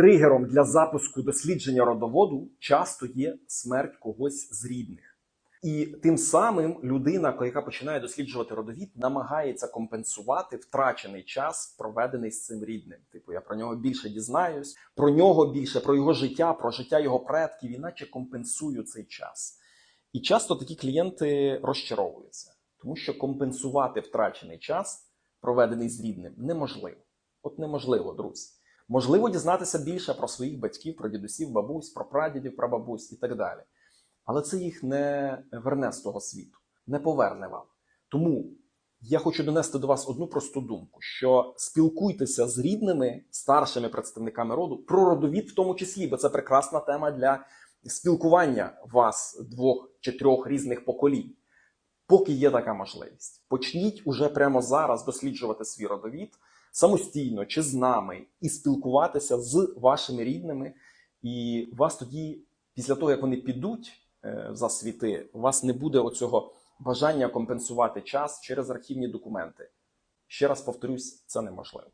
тригером для запуску дослідження родоводу часто є смерть когось з рідних. І тим самим людина, яка починає досліджувати родовід, намагається компенсувати втрачений час, проведений з цим рідним. Типу, я про нього більше дізнаюсь, про нього більше, про його життя, про життя його предків, іначе компенсую цей час. І часто такі клієнти розчаровуються, тому що компенсувати втрачений час, проведений з рідним, неможливо. От неможливо, друзі. Можливо дізнатися більше про своїх батьків, про дідусів, бабусь, про прадідів, прабабусь і так далі. Але це їх не верне з того світу, не поверне вам. Тому я хочу донести до вас одну просту думку: що спілкуйтеся з рідними старшими представниками роду про родовід, в тому числі, бо це прекрасна тема для спілкування вас двох чи трьох різних поколінь. Поки є така можливість, почніть уже прямо зараз досліджувати свій родовід самостійно чи з нами, і спілкуватися з вашими рідними. І вас тоді, після того як вони підуть е, за світи, у вас не буде оцього бажання компенсувати час через архівні документи. Ще раз повторюсь, це неможливо.